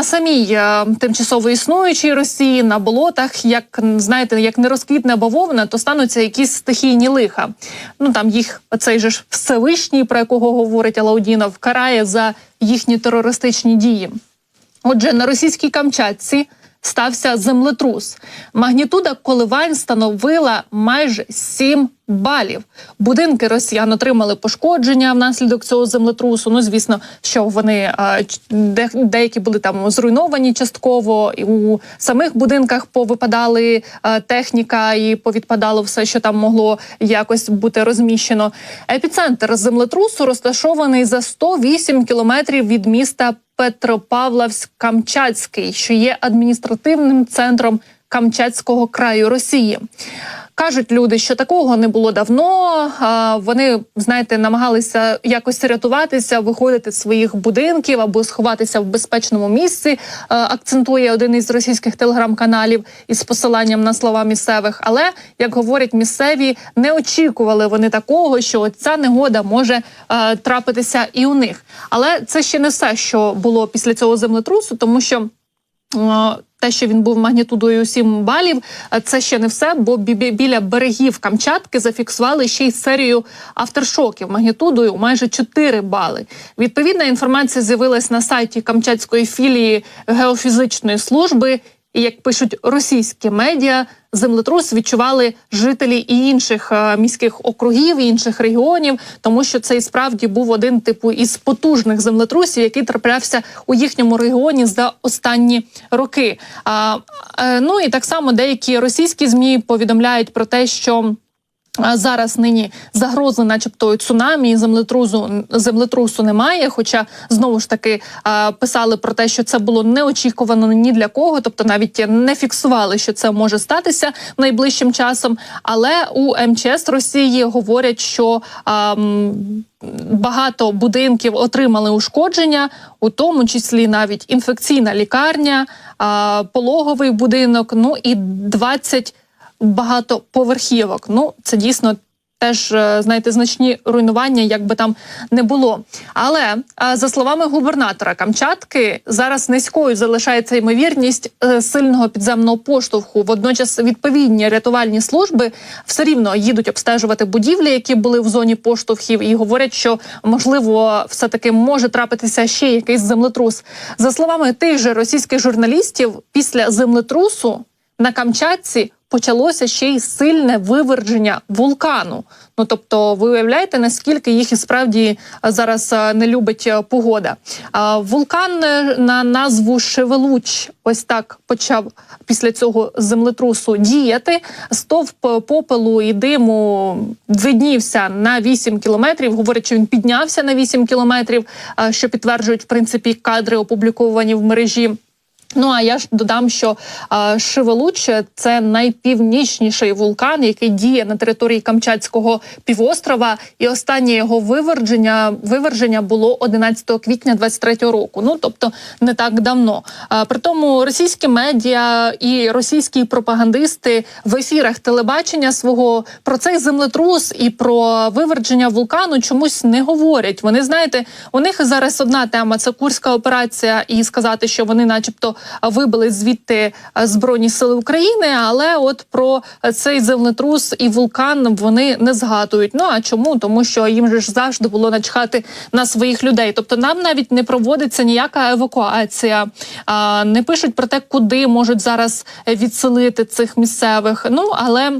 на самій е, тимчасово існуючій Росії на болотах, як знаєте, як не розквітне бавовна, то стануться якісь стихійні лиха. Ну там їх цей же ж Всевишній, про якого говорить Алаудінов, карає за їхні терористичні дії. Отже, на російській Камчатці стався землетрус. Магнітуда коливань становила майже 7 балів. Будинки росіян отримали пошкодження внаслідок цього землетрусу. Ну, звісно, що вони де, деякі були там зруйновані частково. І у самих будинках повипадали техніка і повідпадало все, що там могло якось бути розміщено. Епіцентр землетрусу розташований за 108 кілометрів від міста Петропавловськ-Камчатський, що є адміністративним центром Камчатського краю Росії. Кажуть люди, що такого не було давно. Вони, знаєте, намагалися якось рятуватися, виходити з своїх будинків або сховатися в безпечному місці. а, Акцентує один із російських телеграм-каналів із посиланням на слова місцевих. Але як говорять місцеві, не очікували вони такого, що ця негода може е, трапитися і у них. Але це ще не все, що було після цього землетрусу, тому що. Е, Те, що він був магнітудою 7 балів, е, це ще не все, бо бі- бі- біля берегів Камчатки зафіксували ще й серію авторшоків магнітудою майже 4 бали. Відповідна інформація з'явилась на сайті Камчатської філії геофізичної служби. І як пишуть російські медіа, землетрус відчували жителі і інших е, міських округів, і інших регіонів, тому що це і справді був один типу із потужних землетрусів, який траплявся у їхньому регіоні за останні роки. А, е, ну і так само деякі російські змі повідомляють про те, що. Зараз нині загрози, начебто, цунамі, і землетрусу землетрусу немає. Хоча знову ж таки писали про те, що це було неочікувано ні для кого, тобто навіть не фіксували, що це може статися найближчим часом. Але у МЧС Росії говорять, що а, м, багато будинків отримали ушкодження, у тому числі навіть інфекційна лікарня, а, пологовий будинок. Ну і 20 багатоповерхівок. Ну, це дійсно. Теж е, знаєте, значні руйнування, як би там не було. Але е, за словами губернатора Камчатки, зараз низькою залишається ймовірність е, сильного підземного поштовху. Водночас відповідні рятувальні служби все рівно їдуть обстежувати будівлі, які були в зоні поштовхів, і говорять, що можливо, все таки може трапитися ще якийсь землетрус. За словами тих же російських журналістів, після землетрусу на Камчатці почалося ще й сильне виверження вулкану. Ну тобто, ви уявляєте, наскільки їх і справді зараз не любить погода. Вулкан е, на назву Шевелуч ось так почав після цього землетрусу діяти. Стовп попелу і диму виднівся на 8 кілометрів. Говорять, що він піднявся на 8 кілометрів, що підтверджують в принципі кадри, опубліковані в мережі. Ну а я ж додам, що а, Шевелуч – це найпівнічніший вулкан, який діє на території Камчатського півострова, і останнє його виверження виверження було 11 квітня 23-го року. Ну тобто не так давно. А, при тому російські медіа і російські пропагандисти в ефірах телебачення свого про цей землетрус і про виверження вулкану чомусь не говорять. Вони знаєте, у них зараз одна тема це курська операція, і сказати, що вони, начебто, вибили звідти е, збройні сили України. Але от про цей землетрус і вулкан вони не згадують. Ну а чому? Тому що їм же ж завжди було начхати на своїх людей. Тобто нам навіть не проводиться ніяка евакуація, не пишуть про те, куди можуть зараз відселити цих місцевих. Ну але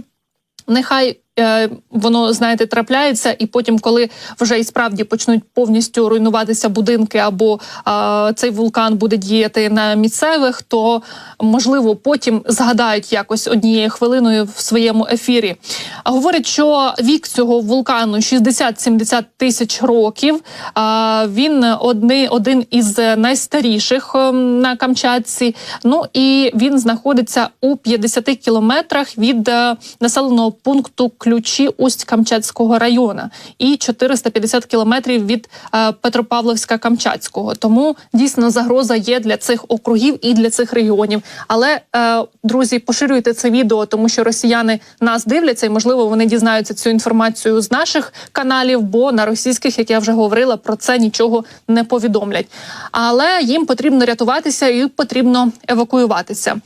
нехай. Е, Воно знаєте трапляється, і потім, коли вже і справді почнуть повністю руйнуватися будинки, або а, цей вулкан буде діяти на місцевих, то можливо потім згадають якось однією хвилиною в своєму ефірі. А говорять, що вік цього вулкану 60-70 тисяч років. А він одни, один із найстаріших ем, на Камчатці. Ну і він знаходиться у 50 кілометрах від е, населеного пункту Клю. Ключі усть Камчатського району і 450 кілометрів від е, Петропавловська Камчатського. Тому дійсно загроза є для цих округів і для цих регіонів. Але е, друзі, поширюйте це відео, тому що росіяни нас дивляться, і можливо вони дізнаються цю інформацію з наших каналів, бо на російських, як я вже говорила, про це нічого не повідомлять. Але їм потрібно рятуватися і потрібно евакуюватися.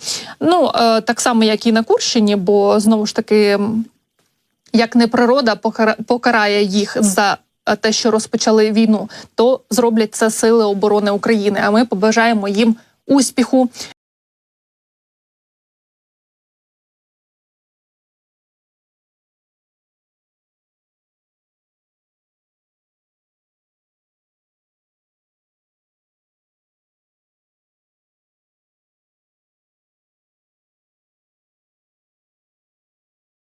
Ну е, так само, як і на Курщині, бо знову ж таки, як не природа покара- покарає їх за. е, Те, що розпочали війну, то зроблять це сили оборони України. А ми побажаємо їм успіху